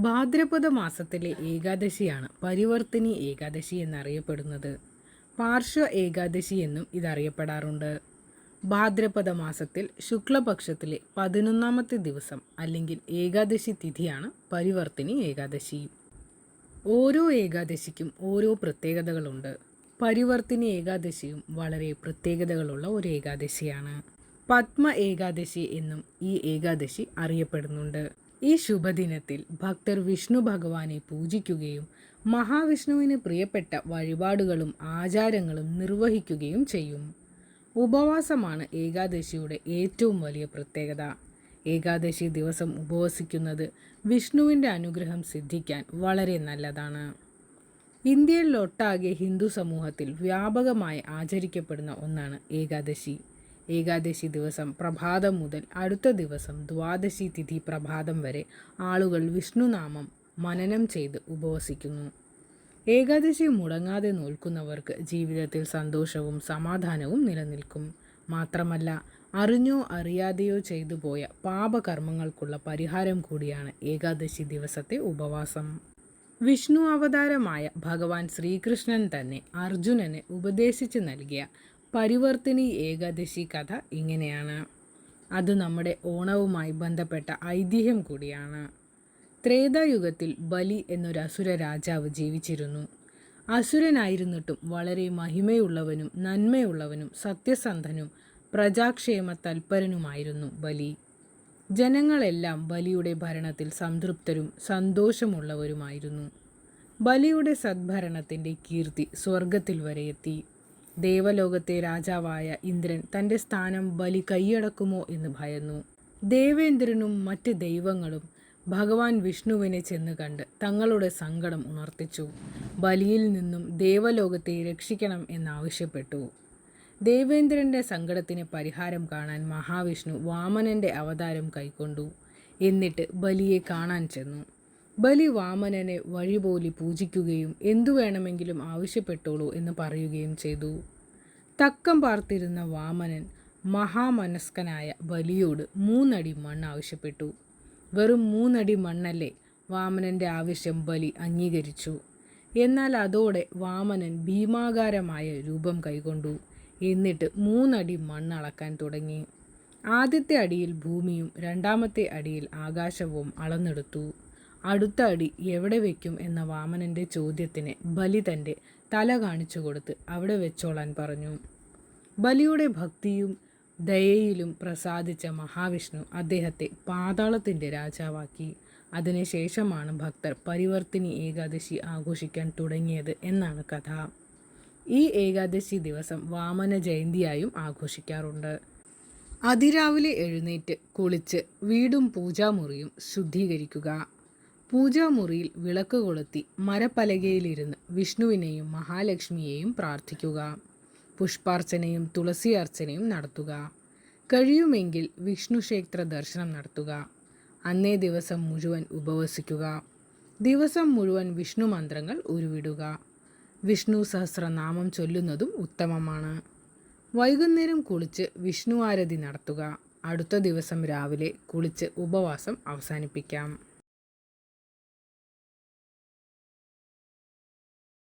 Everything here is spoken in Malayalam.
ഭാദ്രപദ മാസത്തിലെ ഏകാദശിയാണ് പരിവർത്തിനി ഏകാദശി എന്നറിയപ്പെടുന്നത്. പാർശ്വ ഏകാദശി എന്നും ഇതറിയപ്പെടാറുണ്ട്. ഭാദ്രപദ മാസത്തിൽ ശുക്ലപക്ഷത്തിലെ പതിനൊന്നാമത്തെ ദിവസം അല്ലെങ്കിൽ ഏകാദശി തിഥിയാണ് പരിവർത്തിനി ഏകാദശി. ഓരോ ഏകാദശിക്കും ഓരോ പ്രത്യേകതകളുണ്ട്. പരിവർത്തിനി ഏകാദശിയും വളരെ പ്രത്യേകതകളുള്ള ഒരു ഏകാദശിയാണ്. പത്മ ഏകാദശി എന്നും ഈ ഏകാദശി അറിയപ്പെടുന്നുണ്ട്. ഈ ശുഭദിനത്തിൽ ഭക്തർ വിഷ്ണു ഭഗവാനെ പൂജിക്കുകയും മഹാവിഷ്ണുവിന് പ്രിയപ്പെട്ട വഴിപാടുകളും ആചാരങ്ങളും നിർവഹിക്കുകയും ചെയ്യും. ഉപവാസമാണ് ഏകാദശിയുടെ ഏറ്റവും വലിയ പ്രത്യേകത. ഏകാദശി ദിവസം ഉപവസിക്കുന്നത് വിഷ്ണുവിന്റെ അനുഗ്രഹം സിദ്ധിക്കാൻ വളരെ നല്ലതാണ്. ഇന്ത്യയിലൊട്ടാകെ ഹിന്ദു സമൂഹത്തിൽ വ്യാപകമായി ആചരിക്കപ്പെടുന്ന ഒന്നാണ് ഏകാദശി. ഏകാദശി ദിവസം പ്രഭാതം മുതൽ അടുത്ത ദിവസം ദ്വാദശി തിഥി പ്രഭാതം വരെ ആളുകൾ വിഷ്ണുനാമം മനനം ചെയ്ത് ഉപവസിക്കുന്നു. ഏകാദശി മുടങ്ങാതെ നോൽക്കുന്നവർക്ക് ജീവിതത്തിൽ സന്തോഷവും സമാധാനവും നിലനിൽക്കും. മാത്രമല്ല അറിഞ്ഞോ അറിയാതെയോ ചെയ്തു പോയ പാപകർമ്മങ്ങൾക്കുള്ള പരിഹാരം കൂടിയാണ് ഏകാദശി ദിവസത്തെ ഉപവാസം. വിഷ്ണു അവതാരമായ ഭഗവാൻ ശ്രീകൃഷ്ണൻ തന്നെ അർജുനന് ഉപദേശിച്ചു നൽകിയ പരിവർത്തിനി ഏകാദശി കഥ ഇങ്ങനെയാണ്. അത് നമ്മുടെ ഓണവുമായി ബന്ധപ്പെട്ട ഐതിഹ്യം കൂടിയാണ്. ത്രേതായുഗത്തിൽ ബലി എന്നൊരു അസുര രാജാവ് ജീവിച്ചിരുന്നു. അസുരനായിരുന്നിട്ടും വളരെ മഹിമയുള്ളവനും നന്മയുള്ളവനും സത്യസന്ധനും പ്രജാക്ഷേമ തൽപരനുമായിരുന്നു ബലി. ജനങ്ങളെല്ലാം ബലിയുടെ ഭരണത്തിൽ സംതൃപ്തരും സന്തോഷമുള്ളവരുമായിരുന്നു. ബലിയുടെ സദ്ഭരണത്തിന്റെ കീർത്തി സ്വർഗത്തിൽ വരെയെത്തി ദേവലോകത്തെ രാജാവായ ഇന്ദ്രൻ തന്റെ സ്ഥാനം ബലി കൈയടക്കുമോ എന്ന് ഭയന്നു. ദേവേന്ദ്രനും മറ്റ് ദൈവങ്ങളും ഭഗവാൻ വിഷ്ണുവിനെ ചെന്ന് കണ്ട് തങ്ങളുടെ സങ്കടം ഉണർത്തിച്ചു. ബലിയിൽ നിന്നും ദേവലോകത്തെ രക്ഷിക്കണം എന്നാവശ്യപ്പെട്ടു. ദേവേന്ദ്രന്റെ സങ്കടത്തിന് പരിഹാരം കാണാൻ മഹാവിഷ്ണു വാമനന്റെ അവതാരം കൈക്കൊണ്ടു. എന്നിട്ട് ബലിയെ കാണാൻ ചെന്നു. ബലി വാമനനെ വഴിപോലി പൂജിക്കുകയും എന്തു വേണമെങ്കിലും ആവശ്യപ്പെട്ടോളൂ എന്ന് പറയുകയും ചെയ്തു. തക്കം പാർത്തിരുന്ന വാമനൻ മഹാമനസ്കനായ ബലിയോട് മൂന്നടി മണ്ണ് ആവശ്യപ്പെട്ടു. വെറും മൂന്നടി മണ്ണല്ലേ വാമനന്റെ ആവശ്യം ബലി അംഗീകരിച്ചു. എന്നാൽ അതോടെ വാമനൻ ഭീമാകാരമായ രൂപം കൈകൊണ്ടു. എന്നിട്ട് മൂന്നടി മണ്ണ് അളക്കാൻ തുടങ്ങി. ആദ്യത്തെ അടിയിൽ ഭൂമിയും രണ്ടാമത്തെ അടിയിൽ ആകാശവും അളന്നെടുത്തു. അടുത്ത അടി എവിടെ വയ്ക്കും എന്ന വാമനന്റെ ചോദ്യത്തിന് ബലി തന്റെ തല കാണിച്ചു കൊടുത്ത് അവിടെ വെച്ചോളാൻ പറഞ്ഞു. ബലിയുടെ ഭക്തിയും ദയയിലും പ്രസാദിച്ച മഹാവിഷ്ണു അദ്ദേഹത്തെ പാതാളത്തിന്റെ രാജാവാക്കി. അതിനുശേഷമാണ് ഭക്തർ പരിവർത്തിനി ഏകാദശി ആഘോഷിക്കാൻ തുടങ്ങിയത് എന്നാണ് കഥ. ഈ ഏകാദശി ദിവസം വാമന ജയന്തിയായും ആഘോഷിക്കാറുണ്ട്. അതിരാവിലെ എഴുന്നേറ്റ് കുളിച്ച് വീടും പൂജാമുറിയും ശുദ്ധീകരിക്കുക. പൂജാമുറിയിൽ വിളക്ക് കൊളുത്തി മരപ്പലകയിലിരുന്ന് വിഷ്ണുവിനെയും മഹാലക്ഷ്മിയെയും പ്രാർത്ഥിക്കുക. പുഷ്പാർച്ചനയും തുളസി അർച്ചനയും നടത്തുക. കഴിയുമെങ്കിൽ വിഷ്ണു ക്ഷേത്ര ദർശനം നടത്തുക. അന്നേ ദിവസം മുഴുവൻ ഉപവസിക്കുക. ദിവസം മുഴുവൻ വിഷ്ണു മന്ത്രങ്ങൾ ഉരുവിടുക. വിഷ്ണു സഹസ്രനാമം ചൊല്ലുന്നതും ഉത്തമമാണ്. വൈകുന്നേരം കുളിച്ച് വിഷ്ണു ആരതി നടത്തുക. അടുത്ത ദിവസം രാവിലെ കുളിച്ച് ഉപവാസം അവസാനിപ്പിക്കാം.